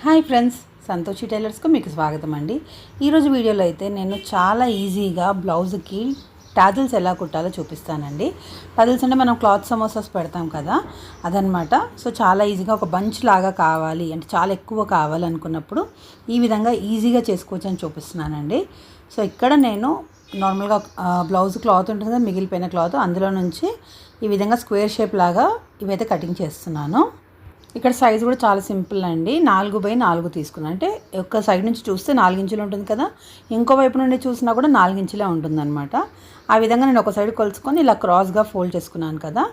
Hi friends Santoshi టైలర్స్కు మీకు స్వాగతం అండి. ఈరోజు వీడియోలో అయితే నేను చాలా ఈజీగా బ్లౌజ్కి టాజిల్స్ ఎలా కుట్టాలో చూపిస్తానండి. టాజిల్స్ అంటే మనం క్లాత్ సమోసాస్ పెడతాం కదా అదనమాట. సో చాలా ఈజీగా ఒక బంచ్ లాగా కావాలి అంటే చాలా ఎక్కువ కావాలనుకున్నప్పుడు ఈ విధంగా ఈజీగా చేసుకోవచ్చు అని చూపిస్తున్నానండి. సో ఇక్కడ నేను నార్మల్గా బ్లౌజ్ క్లాత్ ఉంటుంది కదా మిగిలిపోయిన క్లాత్ అందులో నుంచి ఈ విధంగా స్క్వేర్ షేప్ లాగా ఇవైతే కటింగ్ చేస్తున్నాను. ఇక్కడ సైజ్ కూడా చాలా సింపుల్ అండి. నాలుగు బై నాలుగు తీసుకున్నాను అంటే ఒక సైడ్ నుంచి చూస్తే నాలుగించులు ఉంటుంది కదా. ఇంకో వైపు నుండి చూసినా కూడా నాలుగించులే ఉంటుంది ఆ విధంగా నేను ఒక సైడ్ కొలుచుకొని ఇలా క్రాస్గా ఫోల్డ్ చేసుకున్నాను కదా.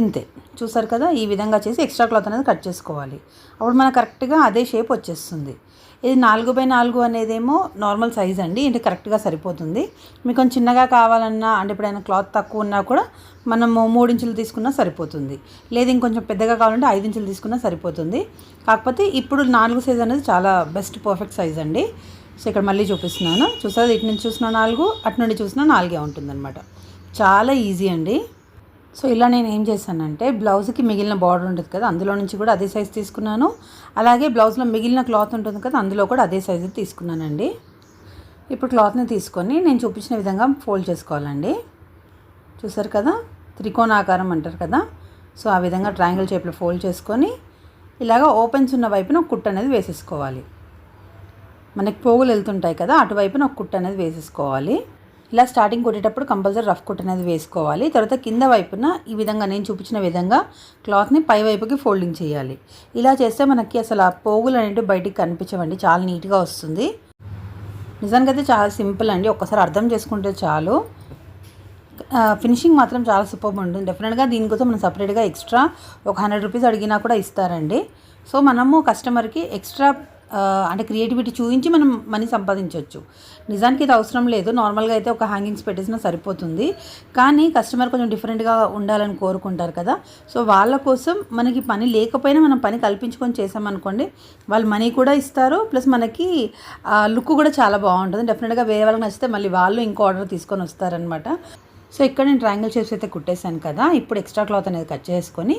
ఇంతే. చూసారు కదా ఈ విధంగా చేసి ఎక్స్ట్రా క్లాత్ అనేది కట్ చేసుకోవాలి. అప్పుడు మనకు కరెక్ట్గా అదే షేప్ వచ్చేస్తుంది. ఇది నాలుగు బై నాలుగు అనేదేమో నార్మల్ సైజ్ అండి అంటే కరెక్ట్గా సరిపోతుంది. మీకు కొంచెం చిన్నగా కావాలన్నా అంటే ఎప్పుడైనా క్లాత్ తక్కువ ఉన్నా కూడా మనము మూడు ఇంచులు తీసుకున్నా సరిపోతుంది. లేదు ఇంకొంచెం పెద్దగా కావాలంటే ఐదు ఇంచులు తీసుకున్నా సరిపోతుంది. కాకపోతే ఇప్పుడు నాలుగు సైజ్ అనేది చాలా బెస్ట్ పర్ఫెక్ట్ సైజ్ అండి. సో ఇక్కడ మళ్ళీ చూపిస్తున్నాను. చూసారు ఇటు నుంచి చూసిన నాలుగు అటు నుండి చూసిన నాలుగే ఉంటుందన్నమాట. చాలా ఈజీ అండి. సో ఇలా నేను ఏం చేశానంటే బ్లౌజ్కి మిగిలిన బార్డర్ ఉంటుంది కదా అందులో నుంచి కూడా అదే సైజ్ తీసుకున్నాను. అలాగే బ్లౌజ్లో మిగిలిన క్లాత్ ఉంటుంది కదా అందులో కూడా అదే సైజు తీసుకున్నానండి. ఇప్పుడు క్లాత్ని తీసుకొని నేను చూపించిన విధంగా ఫోల్డ్ చేసుకోవాలండి. చూసారు కదా త్రికోణాకారం అంటారు కదా సో ఆ విధంగా ట్రయాంగిల్ షేప్లో ఫోల్డ్ చేసుకొని ఇలాగ ఓపెన్స్ ఉన్న వైపున ఒక కుట్టు అనేది వేసేసుకోవాలి. మనకి పోగులు వెళ్తుంటాయి కదా అటువైపున ఒక కుట్ట అనేది వేసేసుకోవాలి. ఇలా స్టార్టింగ్ కొట్టేటప్పుడు కంపల్సరీ రఫ్ కుట్ అనేది వేసుకోవాలి. తర్వాత కింద వైపున ఈ విధంగా నేను చూపించిన విధంగా క్లాత్ని పై వైపుకి ఫోల్డింగ్ చేయాలి. ఇలా చేస్తే మనకి అసలు ఆ పోగులు అనేవి బయటికి కనిపించవండి. చాలా నీట్గా వస్తుంది. నిజానికి అయితే చాలా సింపుల్ అండి. ఒక్కసారి అర్థం చేసుకుంటే చాలు. ఫినిషింగ్ మాత్రం చాలా సూపర్ ఉంటుంది. డెఫినెట్గా దీనికోసం మనం సపరేట్గా ఎక్స్ట్రా ఒక హండ్రెడ్ రూపీస్ అడిగినా కూడా ఇస్తారండి. సో మనము కస్టమర్కి ఎక్స్ట్రా అంటే క్రియేటివిటీ చూపించి మనం మనీ సంపాదించవచ్చు నిజానికి ఇది అవసరం లేదు. నార్మల్గా అయితే ఒక హ్యాంగింగ్స్ పెట్టేసినా సరిపోతుంది. కానీ కస్టమర్ కొంచెం డిఫరెంట్గా ఉండాలని కోరుకుంటారు కదా. సో వాళ్ళ కోసం మనకి పని లేకపోయినా మనం పని కల్పించుకొని చేసామనుకోండి వాళ్ళు మనీ కూడా ఇస్తారు. ప్లస్ మనకి లుక్ కూడా చాలా బాగుంటుంది. డెఫినెట్గా వేరే వాళ్ళకి నచ్చితే మళ్ళీ వాళ్ళు ఇంకో ఆర్డర్ తీసుకొని వస్తారనమాట సో ఇక్కడ నేను ట్రయాంగిల్ షేప్స్ అయితే కుట్టేశాను కదా ఇప్పుడు ఎక్స్ట్రా క్లాత్ అనేది కట్ చేసుకొని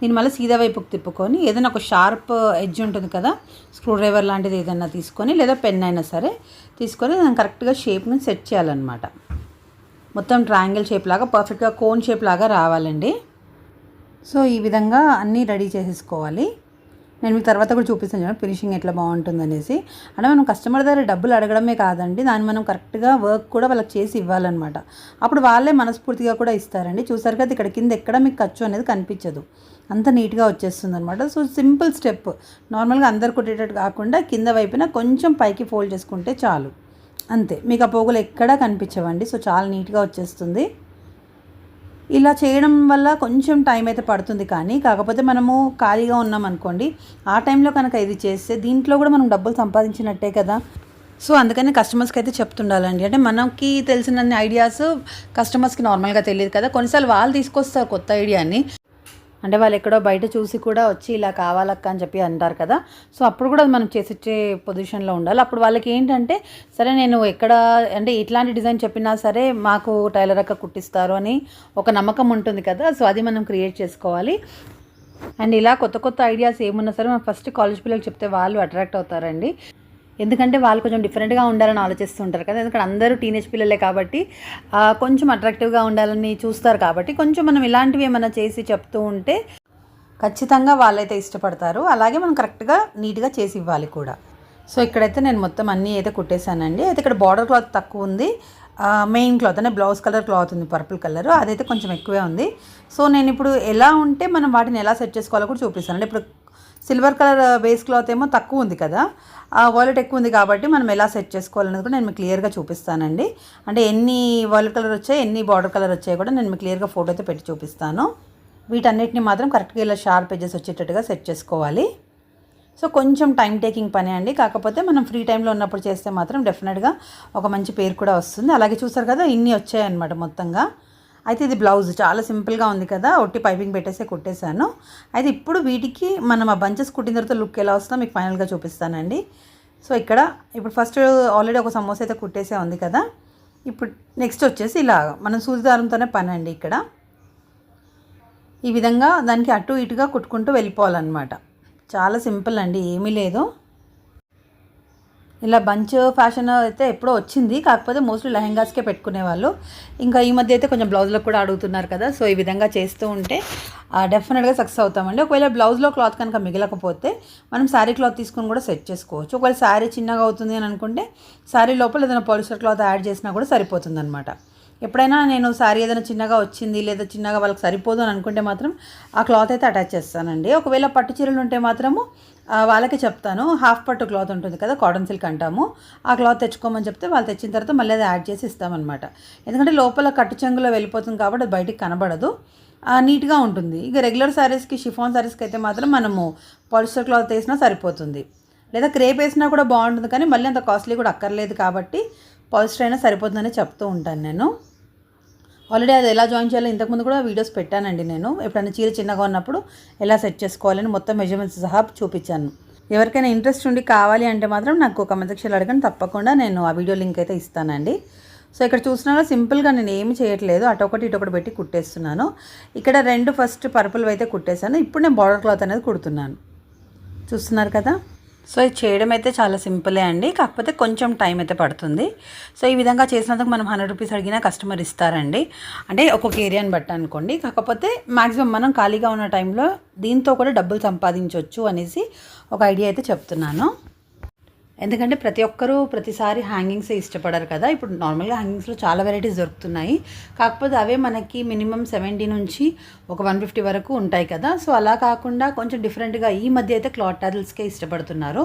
నేను మళ్ళీ సీదా వైపుకి తిప్పుకొని ఏదైనా ఒక షార్ప్ ఎడ్జ్ ఉంటుంది కదా స్క్రూ డ్రైవర్ లాంటిది ఏదైనా తీసుకొని లేదా పెన్ అయినా సరే తీసుకొని దాన్ని కరెక్ట్గా షేప్ని సెట్ చేయాలన్నమాట. మొత్తం ట్రయాంగిల్ షేప్ లాగా పర్ఫెక్ట్గా కోన్ షేప్ లాగా రావాలండి. సో ఈ విధంగా అన్నీ రెడీ చేసేసుకోవాలి. నేను మీకు తర్వాత కూడా చూపిస్తాను చూడండి ఫినిషింగ్ ఎట్లా బాగుంటుంది అనేసి. అంటే మనం కస్టమర్ దగ్గర డబ్బులు అడగడమే కాదండి దాన్ని మనం కరెక్ట్గా వర్క్ కూడా వాళ్ళకి చేసి ఇవ్వాలన్నమాట. అప్పుడు వాళ్ళే మనస్ఫూర్తిగా కూడా ఇస్తారండి. చూసారు కదా ఇక్కడ కింద ఎక్కడ మీకు ఖర్చు అనేది కనిపించదు. అంత నీట్గా వచ్చేస్తుంది అనమాట సో సింపుల్ స్టెప్ నార్మల్గా అందరు కుట్టేటట్టు కాకుండా కింద వైపున కొంచెం పైకి ఫోల్డ్ చేసుకుంటే చాలు. అంతే. మీకు ఆ పోగులు ఎక్కడా కనిపించవండి. సో చాలా నీట్గా వచ్చేస్తుంది. ఇలా చేయడం వల్ల కొంచెం టైం అయితే పడుతుంది కానీ కాకపోతే మనము ఖాళీగా ఉన్నాం అనుకోండి ఆ టైంలో కనుక ఇది చేస్తే దీంట్లో కూడా మనం డబ్బులు సంపాదించినట్టే కదా. సో అందుకని కస్టమర్స్కి అయితే చెప్తుండాలండి. అంటే మనకి తెలిసిన ఐడియాస్ కస్టమర్స్కి నార్మల్గా తెలియదు కదా. కొన్నిసార్లు వాళ్ళు తీసుకొస్తారు కొత్త ఐడియాని అంటే వాళ్ళు ఎక్కడో బయట చూసి కూడా వచ్చి ఇలా కావాలక్క అని చెప్పి అంటారు కదా. సో అప్పుడు కూడా మనం చేసిచ్చే పొజిషన్లో ఉండాలి. అప్పుడు వాళ్ళకి ఏంటంటే సరే నేను ఎక్కడ అంటే ఇట్లాంటి డిజైన్ చెప్పినా సరే మాకు టైలర్ అక్క కుట్టిస్తారు అని ఒక నమ్మకం ఉంటుంది కదా. సో అది మనం క్రియేట్ చేసుకోవాలి. అండ్ ఇలా కొత్త కొత్త ఐడియాస్ ఏమున్నా సరే మనం ఫస్ట్ కాలేజ్ పిల్లలకి చెప్తే వాళ్ళు అట్రాక్ట్ అవుతారండి. ఎందుకంటే వాళ్ళు కొంచెం డిఫరెంట్గా ఉండాలని ఆలోచిస్తుంటారు కదా. ఎందుకంటే అందరూ టీనేజ్ పిల్లలే కాబట్టి కొంచెం అట్రాక్టివ్గా ఉండాలని చూస్తారు కాబట్టి కొంచెం మనం ఇలాంటివి ఏమైనా చేసి చెప్తూ ఉంటే ఖచ్చితంగా వాళ్ళైతే ఇష్టపడతారు. అలాగే మనం కరెక్ట్గా నీట్గా చేసి ఇవ్వాలి కూడా. సో ఇక్కడైతే నేను మొత్తం అన్నీ అయితే కుట్టేశానండి. అయితే ఇక్కడ బార్డర్ క్లాత్ తక్కువ ఉంది. మెయిన్ క్లాత్ అంటే బ్లౌజ్ కలర్ క్లాత్ ఉంది పర్పుల్ కలర్ అదైతే కొంచెం ఎక్కువే ఉంది. సో నేను ఇప్పుడు ఎలా ఉంటే మనం వాటిని ఎలా సెట్ చేసుకోవాలో కూడా చూపిస్తాను. అంటే ఇప్పుడు సిల్వర్ కలర్ బేస్ క్లాత్ ఏమో తక్కువ ఉంది కదా. వాలెట్ ఎక్కువ ఉంది కాబట్టి మనం ఎలా సెట్ చేసుకోవాలనేది కూడా నేను మీకు క్లియర్గా చూపిస్తానండి. అంటే ఎన్ని వాలెట్ కలర్ వచ్చాయి ఎన్ని బార్డర్ కలర్ వచ్చాయి కూడా నేను మీకు క్లియర్గా ఫోటో అయితే పెట్టి చూపిస్తాను. వీటన్నిటిని మాత్రం కరెక్ట్గా ఇలా షార్ప్ ఎడ్జెస్ వచ్చేటట్టుగా సెట్ చేసుకోవాలి. సో కొంచెం టైం టేకింగ్ పని అండి. కాకపోతే మనం ఫ్రీ టైంలో ఉన్నప్పుడు చేస్తే మాత్రం డెఫినెట్గా ఒక మంచి పేరు కూడా వస్తుంది. అలాగే చూసారు కదా ఇన్ని వచ్చాయన్నమాట మొత్తంగా. అయితే ఇది బ్లౌజ్ చాలా సింపుల్గా ఉంది కదా ఒట్టి పైపింగ్ పెట్టేసి కుట్టేశాను. అయితే ఇప్పుడు వీటికి మనం ఆ బంచెస్ కుట్టిన తర్వాత లుక్ ఎలా వస్తుందో మీకు ఫైనల్గా చూపిస్తానండి. సో ఇక్కడ ఇప్పుడు ఫస్ట్ ఆల్రెడీ ఒక సమోసా అయితే కుట్టేసే ఉంది కదా. ఇప్పుడు నెక్స్ట్ వచ్చేసి ఇలా మనం సూది దారంతోనే పని అండి ఇక్కడ. ఈ విధంగా దానికి అటు ఇటుగా కుట్టుకుంటూ వెళ్ళిపోవాలన్నమాట. చాలా సింపుల్ అండి ఏమీ లేదు. ఇలా బంచ్ ఫ్యాషన్ అయితే ఎప్పుడో వచ్చింది కాకపోతే మోస్ట్లీ లెహెంగాస్కే పెట్టుకునేవాళ్ళు ఇంకా ఈ మధ్య అయితే కొంచెం బ్లౌజ్లో కూడా అడుగుతున్నారు కదా సో ఈ విధంగా చేస్తూ ఉంటే డెఫినెట్గా సక్సెస్ అవుతామండి. ఒకవేళ బ్లౌజ్లో క్లాత్ కనుక మిగలకపోతే మనం శారీ క్లాత్ తీసుకుని కూడా సెట్ చేసుకోవచ్చు. ఒకవేళ శారీ చిన్నగా అవుతుంది అని అనుకుంటే శారీ లోపల ఏదైనా పాలిస్టర్ క్లాత్ యాడ్ చేసినా కూడా సరిపోతుంది అనమాట ఎప్పుడైనా నేను శారీ ఏదైనా చిన్నగా వచ్చింది లేదా చిన్నగా వాళ్ళకి సరిపోదు అని అనుకుంటే మాత్రం ఆ క్లాత్ అయితే అటాచ్ చేస్తానండి. ఒకవేళ పట్టు చీరలు ఉంటే మాత్రము వాళ్ళకి చెప్తాను. హాఫ్ పట్టు క్లాత్ ఉంటుంది కదా కాటన్ సిల్క్ అంటాము. ఆ క్లాత్ తెచ్చుకోమని చెప్తే వాళ్ళు తెచ్చిన తర్వాత మళ్ళీ అది యాడ్ చేసి ఇస్తామన్నమాట. ఎందుకంటే లోపల కట్టు చెంగులో వెళ్ళిపోతుంది కాబట్టి అది బయటికి కనబడదు. నీట్గా ఉంటుంది. ఇక రెగ్యులర్ శారీస్కి షిఫాన్ శారీస్కి అయితే మాత్రం మనము పాలిస్టర్ క్లాత్ వేసినా సరిపోతుంది. లేదా క్రేప్ వేసినా కూడా బాగుంటుంది కానీ మళ్ళీ అంత కాస్ట్లీ కూడా అక్కర్లేదు కాబట్టి పాలిస్టర్ అయినా సరిపోతుందని చెప్తూ ఉంటాను నేను. ఆల్రెడీ అది ఎలా జాయిన్ చేయాలో ఇంతకుముందు కూడా వీడియోస్ పెట్టానండి నేను. ఎప్పుడైనా చీర చిన్నగా ఉన్నప్పుడు ఎలా సెట్ చేసుకోవాలని మొత్తం మెజర్మెంట్స్ సహా చూపించాను. ఎవరికైనా ఇంట్రెస్ట్ ఉండి కావాలి అంటే మాత్రం నాకు కమెంట్ సెక్షన్లో అడగండి. తప్పకుండా నేను ఆ వీడియో లింక్ అయితే ఇస్తానండి. సో ఇక్కడ చూసినా సింపుల్గా నేను ఏమి చేయట్లేదు. అటొకటి ఇటొకటి పెట్టి కుట్టేస్తున్నాను. ఇక్కడ రెండు ఫస్ట్ పర్పుల్ అయితే కుట్టేశాను. ఇప్పుడు నేను బార్డర్ క్లాత్ అనేది కుడుతున్నాను. చూస్తున్నారు కదా? సో ఇది చేయడం అయితే చాలా సింపులే అండి. కాకపోతే కొంచెం టైం అయితే పడుతుంది. సో ఈ విధంగా చేసినందుకు మనం హండ్రెడ్ రూపీస్ అడిగినా కస్టమర్ ఇస్తారండి. అంటే ఒక్కొక్క ఏరియాని బట్టి అనుకోండి. కాకపోతే మ్యాక్సిమం మనం ఖాళీగా ఉన్న టైంలో దీంతో కూడా డబ్బులు సంపాదించవచ్చు అనేసి ఒక ఐడియా అయితే చెప్తున్నాను. ఎందుకంటే ప్రతి ఒక్కరూ ప్రతిసారి హ్యాంగింగ్సే ఇష్టపడరు కదా. ఇప్పుడు నార్మల్గా హ్యాంగింగ్స్లో చాలా వెరైటీస్ దొరుకుతున్నాయి. కాకపోతే అవే మనకి మినిమం సెవెంటీ నుంచి ఒక వన్ ఫిఫ్టీ వరకు ఉంటాయి కదా. సో అలా కాకుండా కొంచెం డిఫరెంట్గా ఈ మధ్య అయితే క్లాత్ టాజిల్స్కే ఇష్టపడుతున్నారు.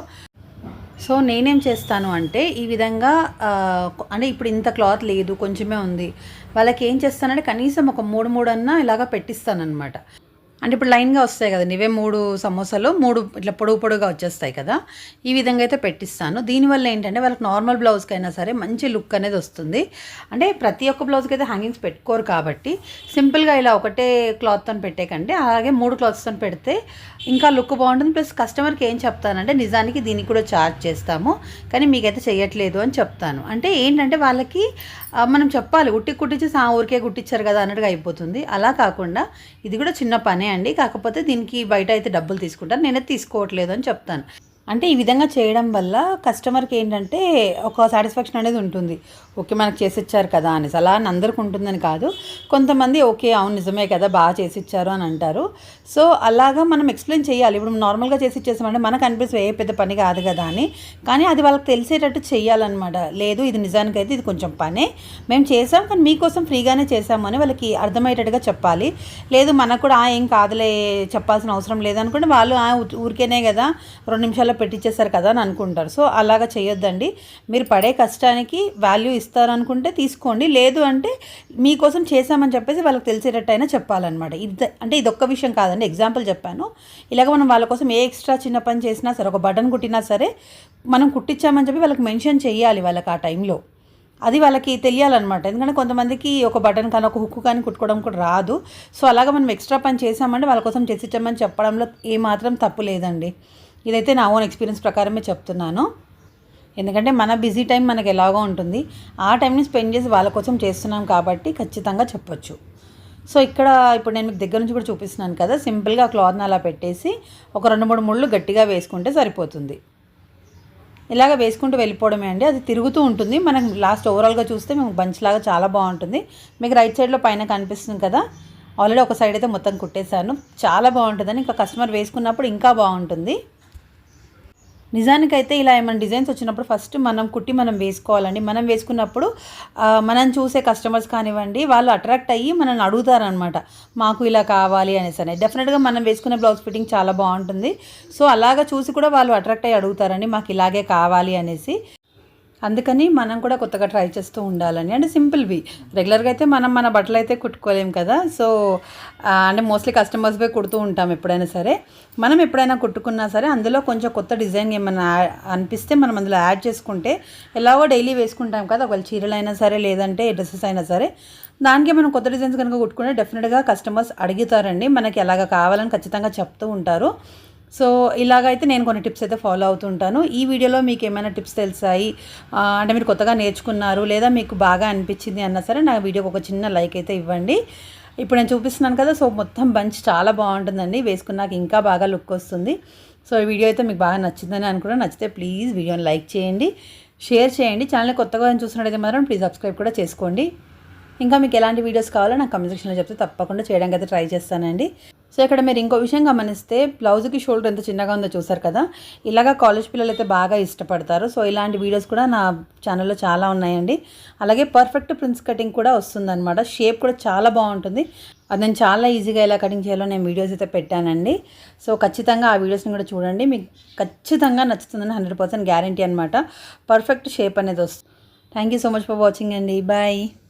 సో నేనేం చేస్తాను అంటే ఈ విధంగా అంటే ఇప్పుడు ఇంత క్లాత్ లేదు కొంచెమే ఉంది. వాళ్ళకి ఏం చేస్తానంటే కనీసం ఒక మూడు మూడు అన్న ఇలాగా పెట్టిస్తానమాట అంటే ఇప్పుడు లైన్గా వస్తాయి కదా ఇవే మూడు సమోసాలు మూడు ఇట్లా పొడుగు పొడవుగా వచ్చేస్తాయి కదా ఈ విధంగా అయితే పెట్టిస్తాను. దీనివల్ల ఏంటంటే వాళ్ళకి నార్మల్ బ్లౌజ్కి అయినా సరే మంచి లుక్ అనేది వస్తుంది. అంటే ప్రతి ఒక్క బ్లౌజ్కి అయితే హ్యాంగింగ్స్ పెట్టుకోరు కాబట్టి సింపుల్గా ఇలా ఒకటే క్లాత్తో పెట్టే కంటే అలాగే మూడు క్లాత్స్తో పెడితే ఇంకా లుక్ బాగుంటుంది. ప్లస్ కస్టమర్కి ఏం చెప్తానంటే నిజానికి దీనికి కూడా ఛార్జ్ చేస్తాము. కానీ మీకైతే చేయట్లేదు అని చెప్తాను. అంటే ఏంటంటే వాళ్ళకి మనం చెప్పాలి ఉట్టి కుట్టించేసి ఆ ఊరికే కుట్టించారు కదా అన్నట్టుగా అయిపోతుంది. అలా కాకుండా ఇది కూడా చిన్న పనే అండి. కాకపోతే దీనికి బయట అయితే డబ్బులు తీసుకుంటాను నేనే తీసుకోవట్లేదు అని చెప్తాను. అంటే ఈ విధంగా చేయడం వల్ల కస్టమర్కి ఏంటంటే ఒక సాటిస్ఫాక్షన్ అనేది ఉంటుంది. ఓకే మనకు చేసి ఇచ్చారు కదా అనేసి. అలా అని అందరికి ఉంటుందని కాదు. కొంతమంది ఓకే అవును నిజమే కదా బాగా చేసి ఇచ్చారు అని అంటారు. సో అలాగా మనం ఎక్స్ప్లెయిన్ చేయాలి. ఇప్పుడు నార్మల్గా చేసి ఇచ్చేసామంటే మనకు అనిపిస్తుంది ఏ పెద్ద పని కాదు కదా అని. కానీ అది వాళ్ళకి తెలిసేటట్టు చేయాలన్నమాట. లేదు ఇది నిజానికైతే ఇది కొంచెం పనే. మేము చేసాం కానీ మీకోసం ఫ్రీగానే చేసాము అని వాళ్ళకి అర్థమయ్యేటట్టుగా చెప్పాలి. లేదు మనకు కూడా "ఆ, ఏం కాదులే చెప్పాల్సిన అవసరం లేదనుకుంటే వాళ్ళు "ఆ, ఊరికేనే కదా రెండు నిమిషాల్లో పెట్టించేశారు కదా అని అనుకుంటారు. సో అలాగా చేయొద్దండి. మీరు పడే కష్టానికి వాల్యూ ఇస్తారనుకుంటే తీసుకోండి. లేదు అంటే మీకోసం చేశామని చెప్పేసి వాళ్ళకి తెలిసేటట్టు అయినా చెప్పాలన్నమాట. ఇది అంటే ఇది ఒక్క విషయం కాదండి. ఎగ్జాంపుల్ చెప్పాను. ఇలాగ మనం వాళ్ళ కోసం ఏ ఎక్స్ట్రా చిన్న పని చేసినా సరే ఒక బటన్ కుట్టినా సరే మనం కుట్టించామని చెప్పి వాళ్ళకి మెన్షన్ చేయాలి వాళ్ళకి ఆ టైంలో. అది వాళ్ళకి తెలియాలన్నమాట. ఎందుకంటే కొంతమందికి ఒక బటన్ కానీ ఒక హుక్ కానీ కుట్టుకోవడం కూడా రాదు. సో అలాగా మనం ఎక్స్ట్రా పని చేసామంటే వాళ్ళ కోసం చేసిచ్చామని చెప్పడంలో ఏమాత్రం తప్పు లేదండి. ఇదైతే నా ఓన్ ఎక్స్పీరియన్స్ ప్రకారమే చెప్తున్నాను. ఎందుకంటే మన బిజీ టైం మనకి ఎలాగో ఉంటుంది. ఆ టైంని స్పెండ్ చేసి వాళ్ళ కోసం చేస్తున్నాం కాబట్టి ఖచ్చితంగా చెప్పొచ్చు. సో ఇక్కడ ఇప్పుడు నేను మీకు దగ్గర నుంచి కూడా చూపిస్తున్నాను కదా సింపుల్గా క్లాత్ని అలా పెట్టేసి ఒక రెండు మూడు ముళ్ళు గట్టిగా వేసుకుంటే సరిపోతుంది. ఇలాగ వేసుకుంటూ వెళ్ళిపోవడమే అండి. అది తిరుగుతూ ఉంటుంది. మనకు లాస్ట్ ఓవరాల్గా చూస్తే మేము బంచ్ లాగా చాలా బాగుంటుంది. మీకు రైట్ సైడ్లో పైన కనిపిస్తుంది కదా ఆల్రెడీ ఒక సైడ్ అయితే మొత్తం కుట్టేశాను. చాలా బాగుంటుందని ఇంకా కస్టమర్ వేసుకున్నప్పుడు ఇంకా బాగుంటుంది. నిజానికైతే ఇలా ఏమైనా డిజైన్స్ వచ్చినప్పుడు ఫస్ట్ మనం కుట్టి మనం వేసుకోవాలండి. మనం వేసుకున్నప్పుడు మనం చూసే కస్టమర్స్ కానివ్వండి వాళ్ళు అట్రాక్ట్ అయ్యి మనల్ని అడుగుతారనమాట మాకు ఇలా కావాలి అనేసి అని. డెఫినెట్గా మనం వేసుకునే బ్లౌజ్ ఫిట్టింగ్ చాలా బాగుంటుంది. సో అలాగా చూసి కూడా వాళ్ళు అట్రాక్ట్ అయ్యి అడుగుతారండి మాకు ఇలాగే కావాలి అనేసి. అందుకని మనం కూడా కొత్తగా ట్రై చేస్తూ ఉండాలని. అంటే సింపుల్వి రెగ్యులర్గా అయితే మనం మన బట్టలు అయితే కుట్టుకోలేం కదా. సో అంటే మోస్ట్లీ కస్టమర్స్ పోయి కుడుతూ ఉంటాం ఎప్పుడైనా సరే. మనం ఎప్పుడైనా కుట్టుకున్నా సరే అందులో కొంచెం కొత్త డిజైన్ ఏమైనా అనిపిస్తే మనం అందులో యాడ్ చేసుకుంటే ఎలాగో డైలీ వేసుకుంటాం కదా. ఒకవేళ చీరలు అయినా సరే లేదంటే డ్రెస్సెస్ అయినా సరే. దానికి మనం కొత్త డిజైన్స్ కనుక కుట్టుకుంటే డెఫినెట్గా కస్టమర్స్ అడుగుతారండి. మనకి ఎలాగ కావాలని ఖచ్చితంగా చెప్తూ ఉంటారు. సో ఇలాగైతే నేను కొన్ని టిప్స్ అయితే ఫాలో అవుతుంటాను. ఈ వీడియోలో మీకు ఏమైనా టిప్స్ తెలిసాయి? అంటే మీరు కొత్తగా నేర్చుకున్నారు లేదా మీకు బాగా అనిపించింది అన్నా సరే నా వీడియోకి ఒక చిన్న లైక్ అయితే ఇవ్వండి. ఇప్పుడు నేను చూపిస్తున్నాను కదా సో మొత్తం బంచ్ చాలా బాగుంటుందండి. వేసుకున్నాక ఇంకా బాగా లుక్ వస్తుంది. సో ఈ వీడియో అయితే మీకు బాగా నచ్చిందని అనుకున్నా నచ్చితే ప్లీజ్ వీడియోని లైక్ చేయండి షేర్ చేయండి. ఛానల్ కొత్తగా చూసినట్టయితే మాత్రం ప్లీజ్ సబ్స్క్రైబ్ కూడా చేసుకోండి. ఇంకా మీకు ఎలాంటి వీడియోస్ కావాలో నాకు కమెంట్ సెక్షన్లో చెప్తే తప్పకుండా చేయడానికి అయితే ట్రై చేస్తానండి. సో ఇక్కడ మీరు ఇంకో విషయం గమనిస్తే బ్లౌజ్కి షోల్డర్ ఎంత చిన్నగా ఉందో చూసారు కదా? ఇలాగా కాలేజ్ పిల్లలు అయితే బాగా ఇష్టపడతారు. సో ఇలాంటి వీడియోస్ కూడా నా ఛానల్లో చాలా ఉన్నాయండి. అలాగే పర్ఫెక్ట్ ప్రిన్స్ కటింగ్ కూడా వస్తుందన్నమాట. షేప్ కూడా చాలా బాగుంటుంది. అది నేను చాలా ఈజీగా ఎలా కటింగ్ చేయాలో నేను వీడియోస్ అయితే పెట్టానండి. సో ఖచ్చితంగా ఆ వీడియోస్ని కూడా చూడండి. మీకు ఖచ్చితంగా నచ్చుతుందని హండ్రెడ్ పర్సెంట్ గ్యారంటీ అనమాట పర్ఫెక్ట్ షేప్ అనేది వస్తుంది. Thank you so much for watching అండి. బాయ్.